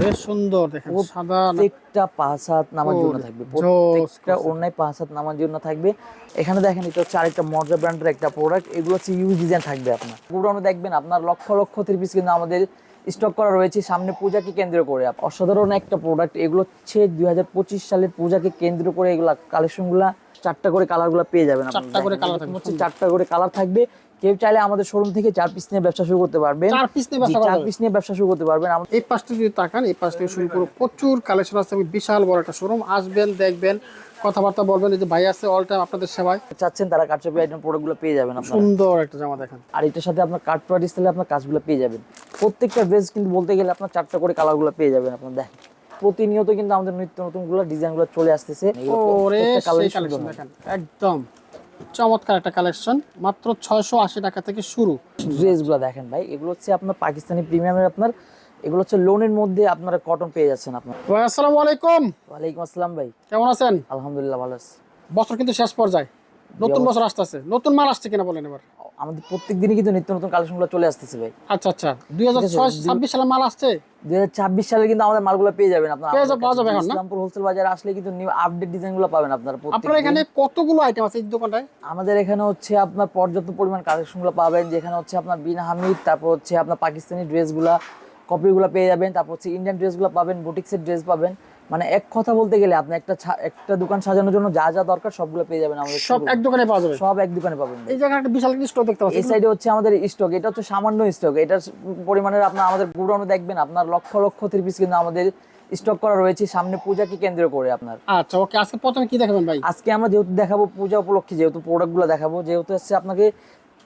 বেশ সুন্দর দেখেন সাদা প্রত্যেকটা পাঁচ হাত নামার জন্য থাকবে। প্রত্যেকটা অন্যায় পাঁচ হাত নামার জন্য থাকবে। এখানে দেখেন এটা হচ্ছে আরেকটা মর্জা ব্র্যান্ডের একটা প্রোডাক্ট এগুলো হচ্ছে ইউজ ডিজাইন থাকবে আপনার। দেখবেন আপনার লক্ষ লক্ষ থ্রি পিস কিন্তু আমাদের স্টক করা রয়েছে। সামনে পূজাকে কেন্দ্র করে অসাধারণ একটা প্রোডাক্ট এগুলো হচ্ছে দুই হাজার পঁচিশ সালের পূজাকে কেন্দ্র করে এগুলা কালেকশনগুলা চারটা করে কালারগুলো পেয়ে যাবেন। চারটা করে থাকবে, চারটা করে কালার থাকবে। কেউ চাইলে আমাদের শোরুম থেকে চার পিস নিয়ে ব্যবসা শুরু করতে পারবেন। চার পিস নিয়ে ব্যবসা চার পিস নিয়ে ব্যবসা শুরু করতে পারবেন। এই পাশটা যদি তাকান এই পাশ থেকে শুরু করে প্রচুর কালেকশন আছে বিশাল বড় একটা শোরুম আসবেন দেখবেন কথাবার্তা বলবেন যে ভাই আছে অল টাইম আপনাদের সেবায়। চাচ্ছেন তারা কাটচপি আইটেম প্রোডাক্টগুলো পেয়ে যাবেন আপনারা। সুন্দর একটা জামা দেখেন। আর এটার সাথে আপনার কাট প্রাইস দিলে আপনার কাজগুলো পেয়ে যাবেন। প্রত্যেকটা ড্রেস কিন্তু বলতে গেলে আপনার চারটা করে কালারগুলো পেয়ে যাবেন আপনার দেখেন। প্রতিনিয়ত কিন্তু আমাদের নিত্য নতুনগুলো ডিজাইনগুলো চলে আসতেছে। একদম। চমৎকার একটা কালেকশন। মাত্র ছয়শো আশি টাকা থেকে শুরু। ড্রেসগুলো দেখেন ভাই এগুলো হচ্ছে আপনার পাকিস্তানি প্রিমিয়ামের আপনার এগুলো হচ্ছে লোনের মধ্যে আপনারা কটন পেয়ে যাচ্ছেন আপনার। আসসালামু আলাইকুম। ওয়ালাইকুম আসসালাম ভাই। কেমন আছেন? আলহামদুলিল্লাহ ভালো আছি। বছর কিন্তু শেষ পর্যায়ে। নতুন বছর আসতেছে। নতুন মাল আসছে কিনা বলেন এবার। আমাদের প্রত্যেক দিনই কিন্তু নিত্য নতুন কালেকশনগুলো চলে আসতেছে ভাই। আচ্ছা আচ্ছা। দুই হাজার ছাব্বিশ সালের মাল আসছে? দুই হাজার ছাব্বিশ সালে কিন্তু আমাদের মালগুলো পেয়ে যাবেন আপনার। পাওয়া যাবে এখন না? ইসলামপুর হোলসেল বাজারে আসলে কিন্তু নিউ আপডেট ডিজাইনগুলো পাবেন আপনারা প্রত্যেক আপনার এখানে কতগুলো আইটেম আছে এই দোকানটায়? আমাদের এখানে হচ্ছে আপনার পর্যাপ্ত পরিমাণ কালেকশনগুলো পাবেন যেখানে হচ্ছে আপনার বিন হামিদ তারপর হচ্ছে আপনার পাকিস্তানি ড্রেসগুলা কপিগুলো পেয়ে যাবেন তারপর হচ্ছে ইন্ডিয়ান ড্রেসগুলো পাবেন বুটিক্সের ড্রেস পাবেন। মানে এক কথা বলতে গেলে আপনি একটা একটা দোকান সাজানোর জন্য যা যা দরকার সবগুলো পেয়ে যাবেন আমাদের সব এক দোকানে পাওয়া যাবে? সব এক দোকানে পাবেন এই জায়গায় একটা বিশাল স্টোর দেখতে পাচ্ছি। এই সাইডে হচ্ছে আমাদের স্টক এটা হচ্ছে সামান্য স্টক এটার পরিমাণের আপনার আমাদের গুড়ানো দেখবেন আপনার লক্ষ লক্ষ থ্রি পিস কিন্তু আমাদের স্টক করা রয়েছে সামনে পূজাকে কেন্দ্র করে আপনার। আচ্ছা ওকে আজকে প্রথমে কি দেখাবেন ভাই? আজকে আমরা যেহেতু দেখাবো পূজা উপলক্ষে যেহেতু প্রোডাক্টগুলো দেখাবো যেহেতু হচ্ছে আপনাকে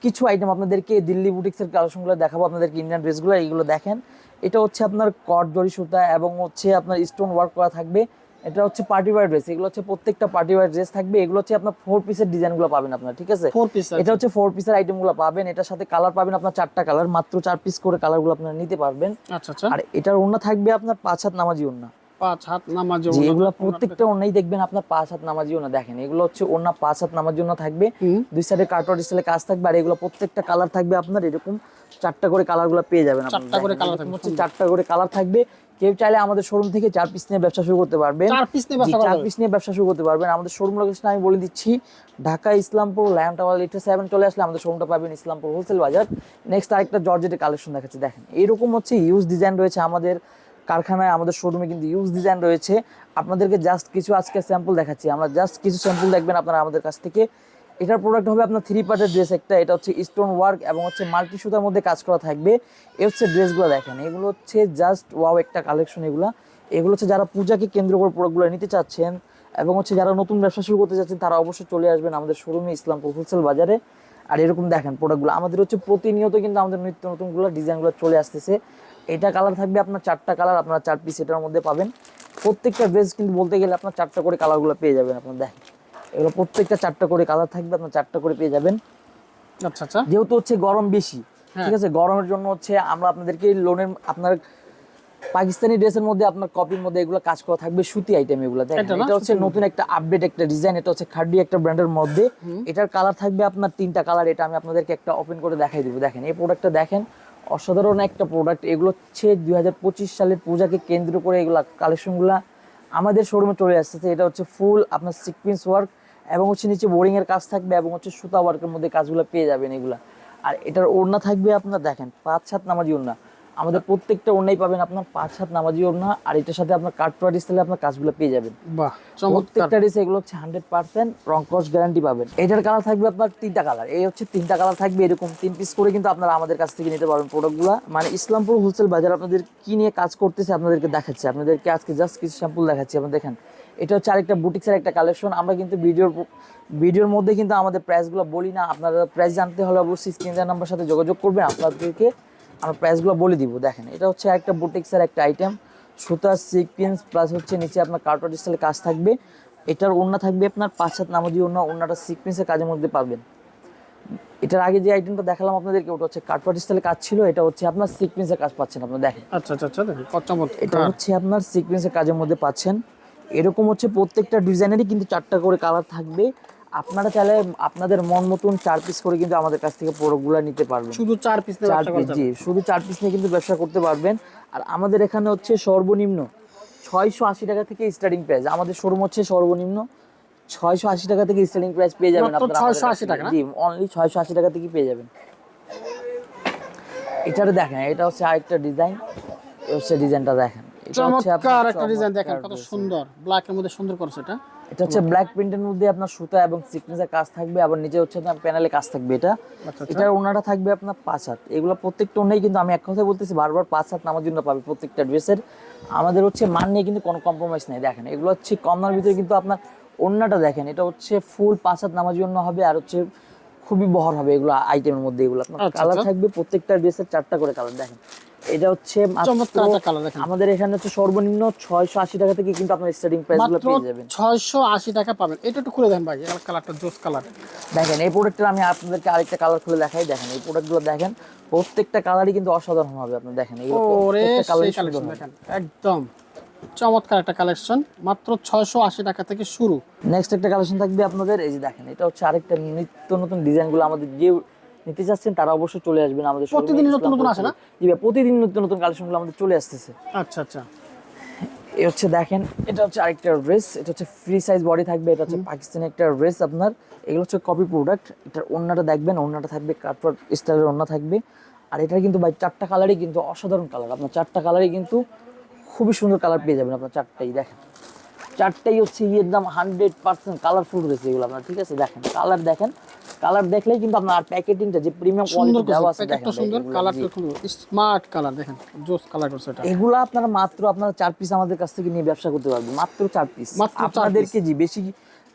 কিছু আইটেম আপনাদেরকে দিল্লি বুটিক্সের কালেকশনগুলো দেখাবো আপনাদেরকে ইন্ডিয়ান ড্রেসগুলো এইগুলো দেখেন। এটা হচ্ছে আপনার কট জরি সুতা এবং হচ্ছে আপনার স্টোন ওয়ার্ক করা থাকবে। এটা হচ্ছে পার্টি ওয়ার ড্রেস এগুলো হচ্ছে প্রত্যেকটা পার্টি ওয়ার ড্রেস থাকবে। এগুলো হচ্ছে আপনার ফোর পিসের ডিজাইনগুলো পাবেন আপনার ঠিক আছে? ফোর পিস এটা হচ্ছে ফোর পিসের আইটেমগুলো পাবেন। এটার সাথে কালার পাবেন আপনার চারটা কালার মাত্র চার পিস করে কালারগুলো আপনারা নিতে পারবেন। আচ্ছা আচ্ছা। আর এটার ওন্না থাকবে আপনার পাঁচ হাত নামাজি ওন্না পাঁচ হাত নামাজ এগুলো প্রত্যেকটা দেখবেন আপনার পাঁচ হাত নামাজিও না দেখেন। এগুলো হচ্ছে পাঁচ হাত থাকবে। দুই সাইডে ডিসপ্লে কাজ থাকবে আর এগুলো প্রত্যেকটা কালার থাকবে আপনার। এরকম চারটা করে কালারগুলো পেয়ে যাবেন চারটা করে দেখেন, থাকবে, হচ্ছে চারটা করে কালার থাকবে। কেউ চাইলে আমাদের শোরুম থেকে চার পিস নিয়ে ব্যবসা শুরু করতে পারবেন। চার পিস নিয়ে ব্যবসা চার পিস নিয়ে ব্যবসা শুরু করতে পারবেন। আমাদের শোরুম লোকেশন আমি বলে দিচ্ছি ঢাকা ইসলামপুর ল্যান্ড টাওয়ার লিটার সেভেন চলে আসলে আমাদের শোরুমটা পাবেন ইসলামপুর হোলসেল বাজার নেক্সট আরেকটা জর্জেটের কালেকশন দেখাচ্ছি। দেখেন এরকম হচ্ছে ইউজ ডিজাইন রয়েছে আমাদের কারখানায় আমাদের শোরুমে কিন্তু ইউজ ডিজাইন রয়েছে। আপনাদেরকে জাস্ট কিছু আজকে স্যাম্পল দেখাচ্ছি। আমরা জাস্ট কিছু স্যাম্পল দেখবেন আপনারা আমাদের কাছ থেকে। এটার প্রোডাক্ট হবে আপনার থ্রি পার্টের ড্রেস একটা। এটা হচ্ছে স্টোন ওয়ার্ক এবং হচ্ছে মাল্টি সুতার মধ্যে কাজ করা থাকবে। এ হচ্ছে ড্রেসগুলো দেখেন। এগুলো হচ্ছে জাস্ট ওয়াও একটা কালেকশন এগুলো। এগুলো হচ্ছে যারা পূজাকে কেন্দ্র করে প্রোডাক্টগুলো নিতে চাচ্ছেন এবং হচ্ছে যারা নতুন ব্যবসা শুরু করতে চাচ্ছেন, তারা অবশ্যই চলে আসবেন আমাদের শোরুমে ইসলামপুর হোলসেল বাজারে। আর এরকম দেখেন প্রোডাক্টগুলো আমাদের হচ্ছে প্রতিনিয়ত কিন্তু আমাদের নিত্য নতুনগুলো ডিজাইনগুলো চলে আসতেছে। এটা কালার থাকবে আপনার চারটা কালার আপনারা চার পিস এটার মধ্যে পাবেন। প্রত্যেকটা ড্রেস কিন্তু বলতে গেলে আপনার চারটা করে কালারগুলো পেয়ে যাবেন আপনার দেখেন। এগুলো প্রত্যেকটা চারটা করে কালার থাকবে আপনার চারটা করে পেয়ে যাবেন। আচ্ছা আচ্ছা। যেহেতু হচ্ছে গরম বেশি হ্যাঁ। ঠিক আছে? গরমের জন্য হচ্ছে আমরা আপনাদেরকে লোনের আপনার পাকিস্তানি ড্রেসের মধ্যে আপনার কপির মধ্যে এগুলো কাজ করা থাকবে সুতি আইটেম এগুলো। দেখেন এটা এটা হচ্ছে নতুন একটা আপডেট একটা ডিজাইন এটা হচ্ছে খাড্ডি একটা ব্র্যান্ডের মধ্যে। এটার কালার থাকবে আপনার তিনটা কালার এটা আমি আপনাদেরকে একটা ওপেন করে দেখাই দিব। দেখেন এই প্রোডাক্টটা দেখেন অসাধারণ একটা প্রোডাক্ট এগুলো হচ্ছে দুই হাজার পঁচিশ সালের পূজাকে কেন্দ্র করে এগুলো কালেকশনগুলো আমাদের শোরুমে চলে আসতেছে। এটা হচ্ছে ফুল আপনার সিকোয়েন্স ওয়ার্ক এবং হচ্ছে নিচে বোরিংয়ের কাজ থাকবে এবং হচ্ছে সুতা ওয়ার্কের মধ্যে কাজগুলো পেয়ে যাবেন এগুলো। আর এটার ওড়না থাকবে আপনার দেখেন, পাঁচ সাত নামাজি ওড়না। আমাদের প্রত্যেকটা ওড়নাই পাবেন আপনার পাঁচ সাত নামাজি ওড়না আর এটার সাথে আপনার কাঠপোয়া ডিসপ্লে আপনার কাজগুলো পেয়ে যাবেন। বাহ প্রত্যেকটা ডিস এগুলো হচ্ছে হান্ড্রেড পার্সেন্ট রং কস গ্যারান্টি পাবেন। এটার কালার থাকবে আপনার তিনটা কালার এই হচ্ছে তিনটা কালার থাকবে এরকম তিন পিস করে কিন্তু আপনারা আমাদের কাছ থেকে নিতে পারবেন প্রোডাক্টগুলো মানে ইসলামপুর হোলসেল বাজার আপনাদের কি নিয়ে কাজ করতেছে আপনাদেরকে দেখাচ্ছে। আপনাদেরকে আজকে জাস্ট কিছু স্যাম্পল দেখাচ্ছি। আপনারা দেখেন এটা হচ্ছে আরেকটা বুটিক্সের একটা কালেকশন আমরা কিন্তু ভিডিওর ভিডিওর মধ্যে কিন্তু আমাদের প্রাইসগুলো বলি না। আপনারা প্রাইস জানতে হলে অবশ্যই স্ক্রিন নাম্বার সাথে যোগাযোগ করবেন। আপনাদেরকে আমরা প্রাইসগুলো বলে দিব দেখেন এটা হচ্ছে একটা বুটিক্সের একটা আইটেম সুতা সিকোয়েন্স প্লাস হচ্ছে নিচে আপনার কার্টন ডিসপ্লে কাজ থাকবে এটার ওড়না থাকবে আপনার পাঁচ হাত নামাজি ওড়না ওড়নাটা সিকোয়েন্সের কাজের মধ্যে পাবেন। এটার আগে যে আইটেমটা দেখালাম আপনাদেরকে ওটা হচ্ছে কার্টন ডিসপ্লে কাজ ছিল এটা হচ্ছে আপনার সিকোয়েন্সের কাজ পাচ্ছেন আপনার দেখেন। আচ্ছা আচ্ছা আচ্ছা দেখেন এটা হচ্ছে আপনার সিকোয়েন্সের কাজের মধ্যে পাচ্ছেন। এরকম হচ্ছে প্রত্যেকটা ডিজাইনেরই কিন্তু চারটা করে কালার থাকবে। আপনারা চাইলে আপনাদের মন মতন চার পিস করে কিন্তু আমাদের কাছ থেকে প্রোডাক্টগুলো নিতে পারবেন। শুধু চার পিস চার পিস জি শুধু চার পিস নিয়ে কিন্তু ব্যবসা করতে পারবেন। আর আমাদের এখানে হচ্ছে সর্বনিম্ন ছয়শো আশি টাকা থেকে স্টার্টিং প্রাইস আমাদের শোরুম হচ্ছে সর্বনিম্ন ছয়শো আশি টাকা থেকে স্টার্টিং প্রাইস পেয়ে যাবেন আপনারা আমাদের 680 টাকা জি অনলি ছয়শো আশি টাকা থেকে পেয়ে যাবেন। এটার দেখেন এটা হচ্ছে আরেকটা ডিজাইন হচ্ছে ডিজাইনটা দেখেন। এটা হচ্ছে একটা ডিজাইন দেখেন কত সুন্দর। ব্ল্যাক এর মধ্যে সুন্দর করছে এটা। এটা হচ্ছে ব্ল্যাক প্রিন্টের মধ্যে আপনার সুতা এবং সিকনেসের কাজ থাকবে আবার নিচে হচ্ছে আপনার প্যানেলে কাজ থাকবে এটা। আচ্ছা, এটার ওনাটা থাকবে আপনার পাঁচ হাত। এগুলো প্রত্যেকটা ওনাই কিন্তু আমি এক কথা বলতেছি বারবার পাঁচ হাত নামার জন্য পাবে প্রত্যেকটা ড্রেসের আমাদের হচ্ছে মান নিয়ে কিন্তু কোনো কম্প্রোমাইজ নেই দেখেন। এগুলো হচ্ছে কম দামের ভিতরে কিন্তু আপনার ওন্নাটা দেখেন এটা হচ্ছে ফুল পাঁচ হাত নামার জন্য হবে আর হচ্ছে খুবই বহর হবে এগুলো আইটেমের মধ্যে এগুলো। আপনার আচ্ছা, কালার আচ্ছা। থাকবে প্রত্যেকটা ড্রেসের চারটা করে কালার দেখেন। এটা হচ্ছে আমাদের এখানে হচ্ছে সর্বনিম্ন ছয়শো আশি টাকা থেকে কিন্তু আপনার স্টার্টিং প্রাইসগুলো মাত্র পেয়ে যাবেন। ছয়শো আশি টাকা পাবেন। এটা একটু খুলে দেন ভাই কালারটা জোস কালার দেখেন এই প্রোডাক্টের আমি আপনাদেরকে আরেকটা কালার খুলে দেখাই। দেখেন এই প্রোডাক্টগুলো দেখেন প্রত্যেকটা কালারই কিন্তু অসাধারণ হবে আপনি দেখেন দেখেন একদম। চমৎকার একটা কালেকশন মাত্র ছয়শো আশি টাকা থেকে শুরু। নেক্সট একটা কালেকশন থাকবে আপনাদের এই যে দেখেন এটা হচ্ছে আরেকটা নিত্য নতুন ডিজাইনগুলো আমাদের যে নিতে চাচ্ছেন তারা অবশ্যই চলে আসবেন আমাদের এ। নতুন নতুন আসে না? জি ভাই, প্রতিদিন নতুন নতুন কালেকশনগুলো আমাদের চলে আসতেছে। আচ্ছা আচ্ছা। এই হচ্ছে দেখেন এটা হচ্ছে আরেকটা ড্রেস এটা হচ্ছে ফ্রি সাইজ বডি থাকবে এটা হচ্ছে পাকিস্তানি একটা ড্রেস আপনার। এগুলো হচ্ছে কপি প্রোডাক্ট এটার ওন্নাটা দেখবেন ওন্নাটা থাকবে কাটওয়ার্ক স্টাইলের ওন্না থাকবে। আর এটার কিন্তু ভাই চারটা কালারই কিন্তু অসাধারণ কালার আপনার চারটা কালারই কিন্তু খুবই সুন্দর কালার পেয়ে যাবেন আপনার চারটাই দেখেন। চারটাই হচ্ছে ইয়ের দাম হান্ড্রেড পার্সেন্ট কালারফুল রয়েছে এগুলো আপনার ঠিক আছে? দেখেন কালার দেখেন কালার দেখলেই কিন্তু আপনার প্যাকেটিংটা যে প্রিমিয়াম কোয়ালিটি দেওয়া আছে দেখেন প্যাকেটটা সুন্দর কালারটা খুব স্মার্ট কালার দেখেন জোস কালার করছে এটা। এগুলো আপনারা মাত্র আপনারা চার পিস আমাদের কাছ থেকে নিয়ে ব্যবসা করতে পারবেন মাত্র চার পিস আপনাদেরকে জি বেশি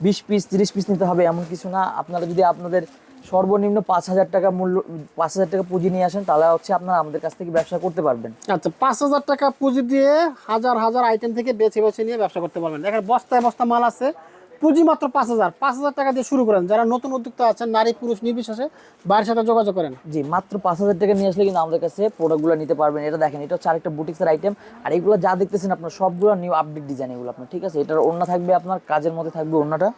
বিশ পিস তিরিশ পিস নিতে হবে এমন কিছু না। আপনারা যদি আপনাদের সর্বনিম্ন পাঁচ হাজার টাকা মূল্য পাঁচ হাজার টাকা পুঁজি নিয়ে আসেন তাহলে হচ্ছে আপনারা আমাদের কাছ থেকে ব্যবসা করতে পারবেন। আচ্ছা পাঁচ হাজার টাকা পুঁজি দিয়ে হাজার হাজার আইটেম থেকে বেছে বেছে নিয়ে ব্যবসা করতে পারবেন। দেখেন বস্তায় বস্তা মাল আছে পুঁজি মাত্র পাঁচ হাজার। পাঁচ হাজার টাকা দিয়ে শুরু করেন। যারা নতুন উদ্যোক্তা আছেন, নারী, পুরুষ, নির্বিশেষে বাড়ির সাথে যোগাযোগ করেন। জি, মাত্র পাঁচ হাজার টাকা নিয়ে আসলে কিন্তু আমাদের কাছে প্রোডাক্টগুলো নিতে পারবেন। এটা দেখেন, এটা হচ্ছে আরেকটা বুটিক্সের আইটেম আর এগুলো যা দেখতেছেন আপনার, সবগুলো নিউ আপডেট ডিজাইন এগুলো আপনার, ঠিক আছে? এটার ওন্না থাকবে আপনার, কাজের মধ্যে থাকবে ওন্নাটা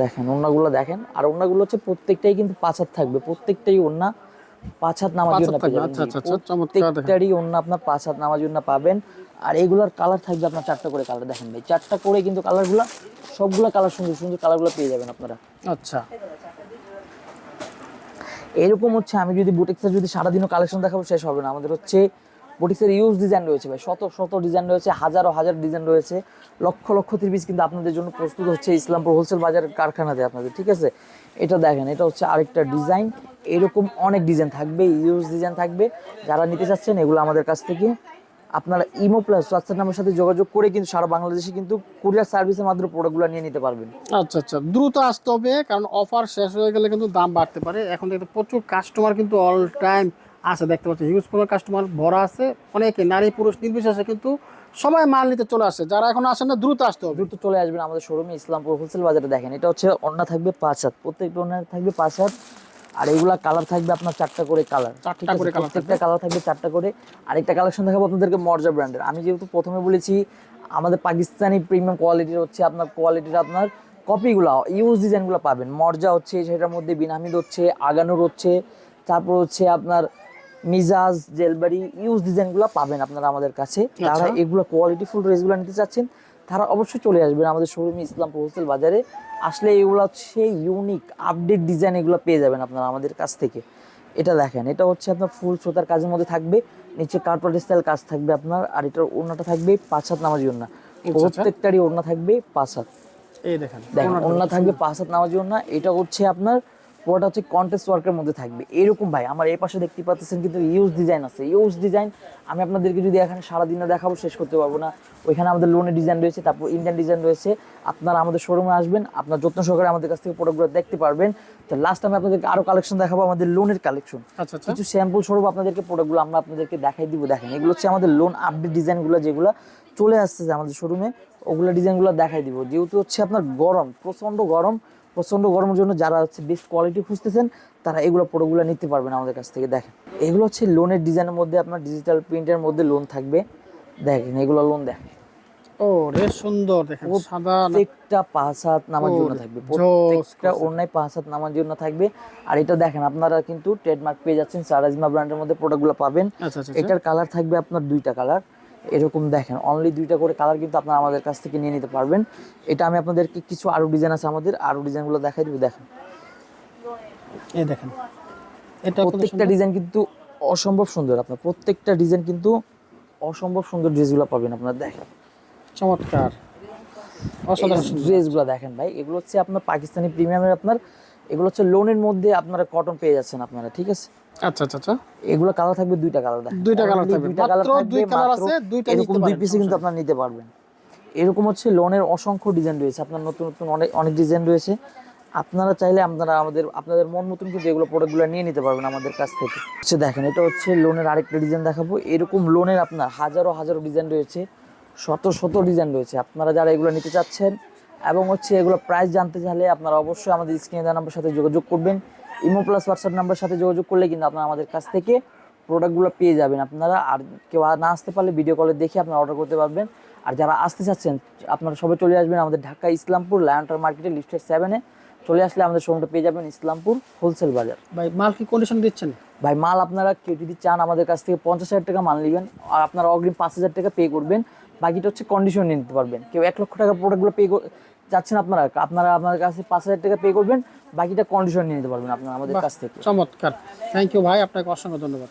দেখেন ওন্নাগুলো দেখেন। আর ওন্নাগুলো হচ্ছে প্রত্যেকটাই কিন্তু পাঁচ হাত থাকবে। প্রত্যেকটাই ওন্না পাঁচ হাত নামার জন্য আচ্ছা, আচ্ছা, আচ্ছা। প্রত্যেকটারই অন্য আপনার পাঁচ হাত নামার জন্য পাবেন। আর এগুলোর কালার থাকবে আপনার চারটা করে কালার দেখেন ভাই। চারটা করে কিন্তু কালারগুলো সবগুলো কালার সুন্দর সুন্দর কালারগুলো পেয়ে যাবেন আপনারা। আচ্ছা। এরকম হচ্ছে আমি যদি বুটেক্সের যদি সারাদিনও কালেকশন দেখাবো শেষ হবে না। আমাদের হচ্ছে বুটিক্সের ইউজ ডিজাইন রয়েছে ভাই। শত শত ডিজাইন রয়েছে, হাজারো হাজার ডিজাইন রয়েছে। লক্ষ লক্ষ ত্রিপিস কিন্তু আপনাদের জন্য প্রস্তুত হচ্ছে ইসলামপুর হোলসেল বাজারের কারখানাতে আপনাদের, ঠিক আছে? এটা দেখেন, এটা হচ্ছে আরেকটা ডিজাইন এরকম অনেক ডিজাইন থাকবে ইউজ ডিজাইন থাকবে। যারা নিতে চাচ্ছেন, এগুলো আমাদের কাছ থেকে। আপনারা ইমো প্লাস হোয়াটসঅ্যাপ নামের সাথে যোগাযোগ করে কিন্তু সারা বাংলাদেশে কিন্তু কুরিয়ার সার্ভিসের মাধ্যমে প্রোডাক্টগুলো নিয়ে নিতে পারবেন। আচ্ছা আচ্ছা। দ্রুত আসতে হবে, কারণ অফার শেষ হয়ে গেলে কিন্তু দাম বাড়তে পারে। এখন দেখতে প্রচুর কাস্টমার কিন্তু অল টাইম আছে দেখতে পাচ্ছি হিউজ পরিমাণ কাস্টমার ভরা আছে অনেকে নারী পুরুষ নির্বিশেষে কিন্তু সবাই মাল নিতে চলে আসে যারা এখন আসেন না দ্রুত আসতে হবে। দ্রুত চলে আসবেন আমাদের শোরুমে ইসলামপুর হোলসেল বাজারে দেখেন এটা হচ্ছে অন্যা থাকবে পাঁচ হাত প্রত্যেকটা অন্যায় থাকবে পাঁচ হাত আর এগুলা কালার থাকবে আপনার চারটা করে কালার চারটা করে প্রত্যেকটা কালার থাকবে চারটা করে আরেকটা কালেকশন দেখাবো আপনাদেরকে মর্জা ব্র্যান্ডের আমি যেহেতু প্রথমে বলেছি আমাদের পাকিস্তানি প্রিমিয়াম কোয়ালিটির হচ্ছে আপনার কোয়ালিটির আপনার কপিগুলো ইউজ ডিজাইনগুলো পাবেন। মর্জা হচ্ছে সেটার মধ্যে বিনামিদ হচ্ছে আগানুর হচ্ছে তারপর হচ্ছে আপনার মিজাজ জেলবাড়ি ইউজ ডিজাইনগুলো পাবেন আপনারা আমাদের কাছে। তারা এগুলো কোয়ালিটি ফুল ড্রেসগুলো নিতে চাচ্ছেন তারা অবশ্যই চলে আসবেন আমাদের শোরুমে ইসলামপুর হোলসেল বাজারে। আসলে এগুলো হচ্ছে ইউনিক আপডেট ডিজাইন এগুলো পেয়ে যাবেন আপনারা আমাদের কাছ থেকে। এটা দেখেন এটা হচ্ছে আপনার ফুল সুতার কাজের মধ্যে থাকবে নিচে কার্পেট স্টাইল কাজ থাকবে আপনার আর এটার ওড়নাটা থাকবে পাঁচ হাত নামার জন্য প্রত্যেকটারই ওড়না থাকবে পাঁচ হাত। এই দেখেন দেখেন ওড়না থাকবে পাঁচ হাত নামার ওড়না এটা হচ্ছে আপনার পুরোটা হচ্ছে কন্টেস্ট ওয়ার্কের মধ্যে থাকবে। এরকম ভাই আমার এই পাশে দেখতে পাচ্ছেন কিন্তু ইউজ ডিজাইন আছে। ইউজ ডিজাইন আমি আপনাদেরকে যদি এখানে সারাদিনে দেখাবো শেষ করতে পারব না। ওইখানে আমাদের লোনের ডিজাইন রয়েছে তারপর ইন্ডিয়ান ডিজাইন রয়েছে। আপনারা আমাদের শোরুমে আসবেন আপনার যত্ন সহকারে আমাদের কাছ থেকে প্রোডাক্টগুলো দেখতে পারবেন। তো লাস্ট আমি আপনাদেরকে আরও কালেকশন দেখাবো আমাদের লোনের কালেকশন আচ্ছা আচ্ছা। কিছু স্যাম্পল স্বরূপ আপনাদেরকে প্রোডাক্টগুলো আমরা আপনাদেরকে দেখাই দিব দেখেন। এগুলো হচ্ছে আমাদের লোন আপডেট ডিজাইনগুলো যেগুলো চলে আসছে আমাদের শোরুমে ওগুলো ডিজাইনগুলো দেখাই দিব। যেহেতু হচ্ছে আপনার গরম প্রচণ্ড গরম প্রচণ্ড গরমের জন্য যারা হচ্ছে বেস্ট কোয়ালিটি খুঁজতেছেন তারা এগুলো প্রোডাক্টগুলো নিতে পারবেন আমাদের কাছ থেকে। দেখেন এগুলো হচ্ছে লোনের ডিজাইনের মধ্যে আপনার ডিজিটাল প্রিন্টের মধ্যে লোন থাকবে। দেখেন এগুলো লোন দেখেন। ও রে সুন্দর দেখেন সাদা প্রত্যেকটা পাঁচ হাত নামার জন্য থাকবে। জোস প্রত্যেকটা অন্যায় পাঁচ হাত নামার জন্য থাকবে। আর এটা দেখেন আপনারা কিন্তু ট্রেডমার্ক পেয়ে যাচ্ছেন সারাজমা ব্র্যান্ডের মধ্যে প্রোডাক্টগুলো পাবেন। আচ্ছা আচ্ছা আচ্ছা। এটার কালার থাকবে আপনার দুইটা কালার এরকম দেখেন অনলি দুইটা করে কালার কিন্তু আপনারা আমাদের কাছ থেকে নিয়ে নিতে পারবেন। এটা আমি আপনাদেরকে কিছু আরও ডিজাইন আছে আমাদের আরও ডিজাইনগুলো দেখাই দিব দেখেন। এই দেখেন এটা প্রত্যেকটা ডিজাইন কিন্তু অসম্ভব সুন্দর আপনার প্রত্যেকটা ডিজাইন কিন্তু অসম্ভব সুন্দর ড্রেসগুলো পাবেন আপনারা দেখেন। চমৎকার। অসাধারণ। ড্রেসগুলো দেখেন ভাই এগুলো হচ্ছে আপনার পাকিস্তানি প্রিমিয়ামের আপনার এগুলো হচ্ছে লোনের মধ্যে আপনারা কটন পেয়ে যাচ্ছেন আপনারা ঠিক আছে? আচ্ছা আচ্ছা আচ্ছা। এগুলো কালার থাকবে দুইটা কালার দুইটা Only থাকবে। দুইটা কালার থাকবে আছে, দুইটা এরকম দুই পিসে কিন্তু আপনারা নিতে পারবেন। এরকম হচ্ছে লোনের অসংখ্য ডিজাইন রয়েছে আপনার নতুন নতুন অনেক অনেক ডিজাইন রয়েছে। আপনারা চাইলে আপনারা আমাদের আপনাদের মন মতন কিন্তু এগুলো প্রোডাক্টগুলো নিয়ে নিতে পারবেন আমাদের কাছ থেকে। হচ্ছে দেখেন এটা হচ্ছে লোনের আরেকটা ডিজাইন দেখাবো। এরকম লোনের আপনার হাজারো হাজারো ডিজাইন রয়েছে শত শত ডিজাইন রয়েছে। আপনারা যারা এগুলো নিতে চাচ্ছেন এবং হচ্ছে এগুলো প্রাইস জানতে চাইলে আপনারা অবশ্যই আমাদের স্ক্রিনে দেওয়া নাম্বার সাথে যোগাযোগ করবেন। ইমো প্লাস হোয়াটসঅ্যাপ নাম্বার সাথে যোগাযোগ করলে কিন্তু আপনারা আমাদের কাছ থেকে প্রোডাক্টগুলো পেয়ে যাবেন। আপনারা আর কেউ আর না আসতে পারলে ভিডিও কলে দেখে আপনারা অর্ডার করতে পারবেন। আর যারা আসতে চাচ্ছেন আপনারা সবাই চলে আসবেন আমাদের ঢাকা ইসলামপুর লায়ন্টার মার্কেটে লিস্টেড সেভেনে চলে আসলে আমাদের শোরুমটা পেয়ে যাবেন ইসলামপুর হোলসেল বাজার ভাই মাল কি কন্ডিশন দিচ্ছেন? ভাই মাল আপনারা কেউ যদি চান আমাদের কাছ থেকে পঞ্চাশ হাজার টাকা মাল নেবেন আর আপনারা অগ্রিম পাঁচ হাজার টাকা পে করবেন। বাকিটা হচ্ছে কন্ডিশন নিতে পারবেন। কেউ এক লক্ষ টাকা প্রোডাক্টগুলো পে চাচ্ছেন আপনারা আপনারা আপনার কাছে পাঁচ হাজার টাকা পে করবেন বাকিটা কন্ডিশন নিয়ে নিতে পারবেন আপনারা আমাদের কাছ থেকে। চমৎকার। থ্যাংক ইউ ভাই আপনাকে অসংখ্য ধন্যবাদ।